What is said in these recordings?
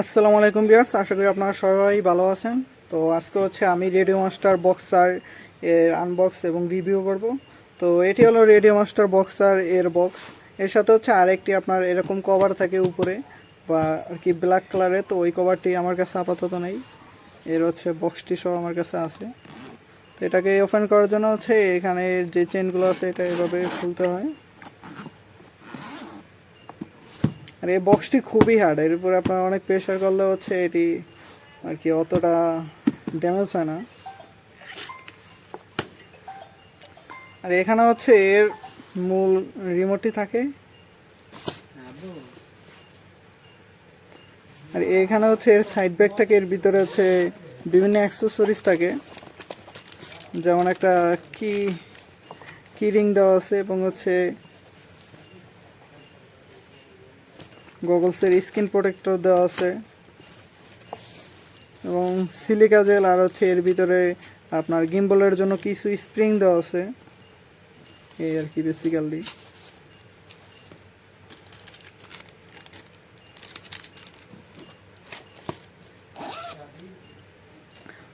আসসালামু আলাইকুম বিয়ার্স আশা করি আপনারা সবাই ভালো আছেন। তো আজকে হচ্ছে আমি রেডিও মাস্টার বক্সার এর আনবক্স এবং রিভিউ করব। তো এটি হলো রেডিও মাস্টার বক্সার এর বক্স এর সাথে হচ্ছে আরেকটি আপনার এরকম কভার থাকে উপরে, বা আর কি ব্ল্যাক কালারের তো ওই কভারটি আমার কাছে আপাতত নেই। এর হচ্ছে বক্সটি সব আমার কাছে আছে। তো এটাকে ওপেন করার জন্য হচ্ছে এখানে যে চেনগুলো আছে, এটা এভাবে খুলতে হয়। আর এই বক্সটি খুবই হার্ড এর উপরে আপনার অনেক প্রেশার করলে হচ্ছে এটি আর কি অতটা ড্যামেজ হয় না। আর এখানে হচ্ছে এর মূল রিমোটটি থাকে। আর এখানে হচ্ছে এর সাইড ব্যাগ থাকে, এর ভিতরে হচ্ছে বিভিন্ন অ্যাক্সেসরিজ থাকে। যেমন একটা কি কি রিং দেওয়া আছে এবং হচ্ছে গগলসের স্কিন প্রোটেক্টর দেওয়া আছে। এবং সিলিকা জেল আর হচ্ছে এর ভিতরে আপনার গিম্বলের জন্য কিছু স্প্রিং দেওয়া আছে। এই আর কি বেসিক্যালি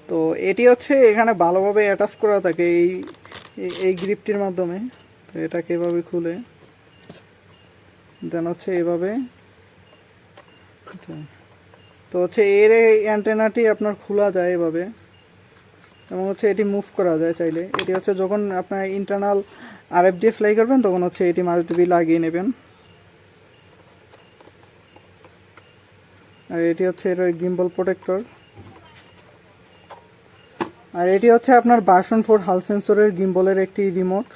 তো এটি হচ্ছে এখানে ভালোভাবে অ্যাটাচ করা থাকে এই, এই- গ্রিপটির মাধ্যমে। তো এটাকে এভাবে খুলে। দেন হচ্ছে এভাবে তো হচ্ছে এর এই অ্যান্টেনাটি আপনার খোলা যায় এভাবে। এবং হচ্ছে এটি মুভ করা যায় চাইলে। এটি হচ্ছে যখন আপনার ইন্টারনাল আর এফ দিয়ে ফ্লাই করবেন, তখন হচ্ছে এটি মাল্টিপি লাগিয়ে নেবেন। আর এটি হচ্ছে এর গিম্বল প্রোটেক্টর আর এটি হচ্ছে আপনার বাসন ফোর হাল সেন্সরের গিম্বলের একটি রিমোট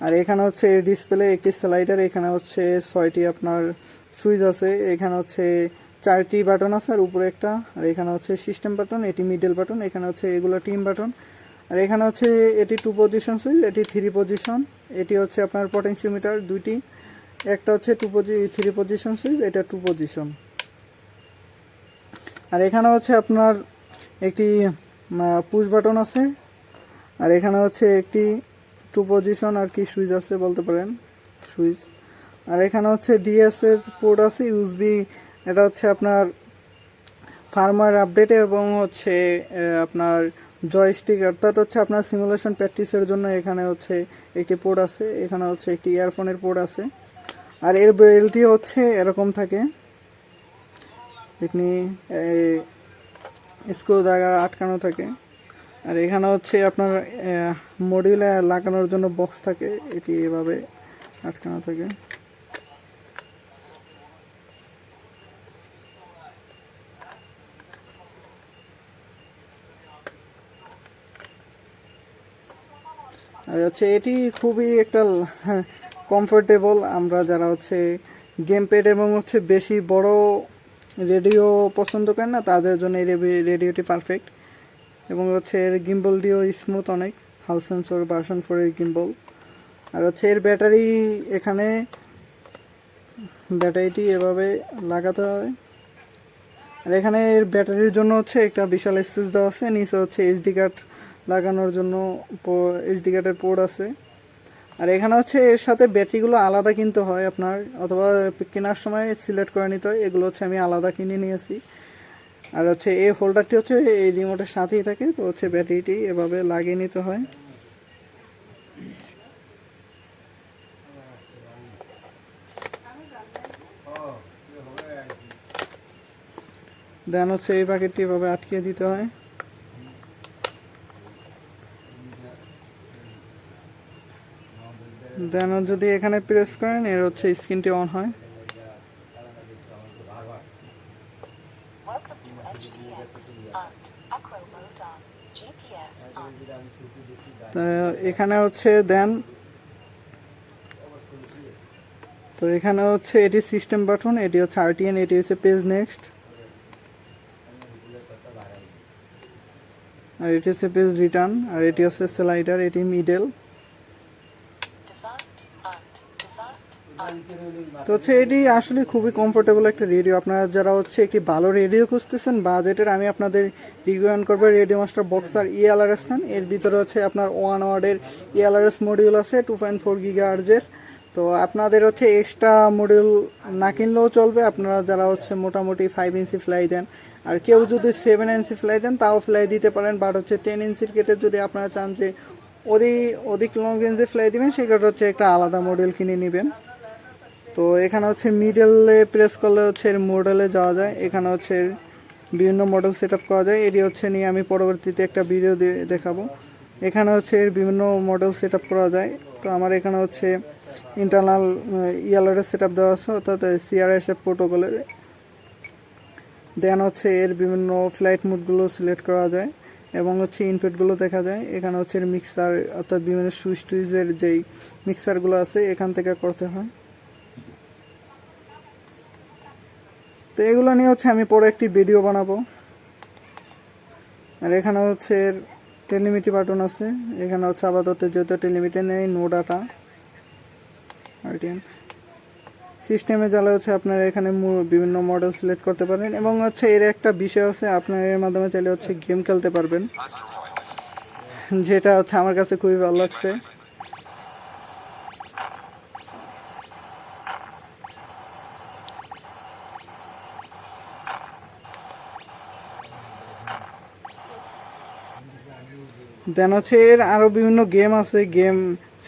আর এখানে হচ্ছে ডিসপ্লে একটি স্লাইডার এখানে হচ্ছে ছয়টি আপনার সুইচ আছে, এখানে হচ্ছে চারটি বাটন আছে আর উপরে একটা, আর এখানে হচ্ছে সিস্টেম বাটন এটি মিডল বাটন এখানে হচ্ছে এগুলো টিম বাটন আর এখানে হচ্ছে এটি টু পজিশন সুইচ, এটি থ্রি পজিশন এটি হচ্ছে আপনার পটেনশিওমিটার দুইটি, একটা হচ্ছে টু পজি থ্রি পজিশন সুইচ, এটা টু পজিশন আর এখানে হচ্ছে আপনার একটি পুশ বাটন আছে, আর এখানে হচ্ছে একটি টু পজিশন আর কি সুইচ আছে বলতে পারেন, সুইচ। আর এখানে হচ্ছে ডিএস এর পোর্ট আছে ইউএসবি এটা হচ্ছে আপনার ফার্মার আপডেট এবং হচ্ছে আপনার জয়স্টিক অর্থাৎ হচ্ছে আপনার সিমুলেশন প্র্যাকটিসের জন্য এখানে হচ্ছে একটি পোর্ট আছে, এখানে হচ্ছে একটি ইয়ারফোনের পোর্ট আছে। আর এর বেলটি হচ্ছে এরকম থাকে। স্ক্রু দ্বারা আটকানো থাকে। আর এখানে হচ্ছে আপনার মডিউলে লাগানোর জন্য বক্স থাকে, এটি এভাবে আটকানো থাকে। আর হচ্ছে এটি খুবই একটা কমফোর্টেবল আমরা যারা হচ্ছে গেম প্যাড এবং হচ্ছে বেশি বড় রেডিও পছন্দ করেন না, তাদের জন্য এই রেডিওটি পারফেক্ট এবং হচ্ছে এর গিম্বলটিও স্মুথ অনেক হাল সেন্সর ভার্সন ফোরের গিম্বল আর হচ্ছে এর ব্যাটারি এখানে, ব্যাটারিটি এভাবে লাগাতে হয় আর এখানে এর ব্যাটারির জন্য হচ্ছে একটা বিশাল স্পেস দেওয়া আছে, নিচে হচ্ছে এইচডি কার্ড লাগানোর জন্য এইচডি কার্ডের পোর্ট আছে। আর এখানে হচ্ছে এর সাথে ব্যাটারিগুলো আলাদা কিনতে হয় আপনার, অথবা কেনার সময় সিলেক্ট করে নিতে হয়। এগুলো হচ্ছে আমি আলাদা কিনে নিয়েছি। আর হচ্ছে এই হোল্ডারটি হচ্ছে এই রিমোটের সাথেই থাকে, তো হচ্ছে ব্যাটারিটি এভাবে লাগিয়ে নিতে হয়। দেন হচ্ছে এই প্যাকেটটি এভাবে আটকে দিতে হয়। দেন যদি এখানে প্রেস করেন এর হচ্ছে স্ক্রিনটি অন হয়। এখানে হচ্ছে দেন তো এখানে হচ্ছে এটি সিস্টেম বাটন এটি হচ্ছে আরটিএন এটি হচ্ছে পেজ নেক্সট আর এটি হচ্ছে পেজ রিটার্ন আর এটি হচ্ছে স্লাইডার এটি মিডল তো হচ্ছে এটি আসলে খুবই কমফোর্টেবল একটা রেডিও আপনারা যারা হচ্ছে একটি ভালো রেডিও খুঁজতেছেন বাজেটের আমি আপনাদের রিকমেন্ড করব রেডিও মাস্টার বক্সার ইএলআরএস নেন এর ভিতরে হচ্ছে আপনার ওয়ান ওয়ার্ডের ইএলআরএস মডিউল আছে টু পয়েন্ট ফোর গিগা আর্জের তো আপনাদের হচ্ছে এক্সট্রা মডিউল না কিনলেও চলবে। আপনারা যারা হচ্ছে মোটামুটি ফাইভ ইঞ্চি ফ্লাই দেন, আর কেউ যদি সেভেন ইঞ্চি ফ্লাই দেন, তাও ফ্লাই দিতে পারেন। বাট হচ্ছে টেন ইঞ্চির কেটে যদি আপনারা চান যে অধিক অধিক লং রেঞ্জে ফ্লাই দিবেন সেক্ষেত্রে হচ্ছে একটা আলাদা মডেল কিনে নেবেন। তো এখানে হচ্ছে মিডলে প্রেস করলে হচ্ছে এর মডেলে যাওয়া যায়, এখানে হচ্ছে বিভিন্ন মডেল সেট আপ করা যায়। এটি হচ্ছে নিয়ে আমি পরবর্তীতে একটা ভিডিও দেখাবো। এখানে হচ্ছে এর বিভিন্ন মডেল সেট আপ করা যায়। তো আমার এখানে হচ্ছে ইন্টারনাল ইয়ালারের সেট আপ দেওয়া আছে, অর্থাৎ সিআরএসএফ প্রোটোকলের দেন হচ্ছে এর বিভিন্ন ফ্লাইট মুডগুলো সিলেক্ট করা যায়। এবং হচ্ছে ইনপুটগুলো দেখা যায়। এখানে হচ্ছে মিক্সার অর্থাৎ বিভিন্ন সুইচ টুইচের যেই মিক্সারগুলো আছে, এখান থেকে করতে হয়। তো এগুলো নিয়ে হচ্ছে আমি পরে একটি ভিডিও বানাবো। আর এখানে হচ্ছে টেলিমিটি বাটন আছে। এখানে হচ্ছে আপাতত যেহেতু টেলিমিটি নেই নো ডাটা সিস্টেমে জ্বালা হচ্ছে আপনারা এখানে বিভিন্ন মডেল সিলেক্ট করতে পারেন এবং হচ্ছে এর একটা বিষয় আছে, আপনার এর মাধ্যমে চাইলে হচ্ছে গেম খেলতে পারবেন। যেটা হচ্ছে আমার কাছে খুবই ভালো লাগছে। দেন হচ্ছে এর আরও বিভিন্ন গেম আছে গেম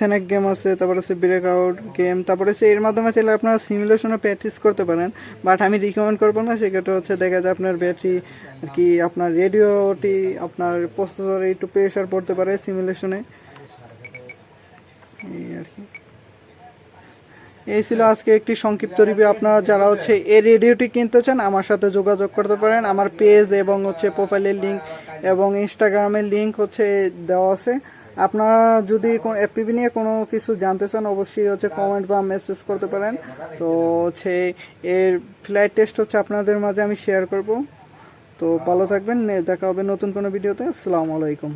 স্ন্যাক গেম আছে, তারপর হচ্ছে ব্রেক আউট গেম তারপরে হচ্ছে এর মাধ্যমে চাইলে আপনারা সিমুলেশনে প্র্যাকটিস করতে পারেন। বাট আমি রিকমেন্ড করব না, সেক্ষেত্রে হচ্ছে দেখা যায় আপনার ব্যাটারি আর কি, আপনার রেডিওটি আপনার প্রসেসরে একটু প্রেশার পড়তে পারে সিমুলেশনে এই আর কি। এই ছিল আজকে একটি সংক্ষিপ্ত রিভিউ আপনারা যারা হচ্ছে এই রেডিওটি কিনতে চান, আমার সাথে যোগাযোগ করতে পারেন। আমার পেজ এবং হচ্ছে প্রোফাইলের লিঙ্ক এবং ইনস্টাগ্রামের লিঙ্ক হচ্ছে দেওয়া আছে। আপনারা যদি এপিবি নিয়ে কোনো কিছু জানতে চান, অবশ্যই হচ্ছে কমেন্ট বা মেসেজ করতে পারেন। তো হচ্ছে এর ফ্লাইট টেস্ট হচ্ছে আপনাদের মাঝে আমি শেয়ার করব। তো ভালো থাকবেন দেখা হবে নতুন কোনো ভিডিওতে আসসালামু আলাইকুম।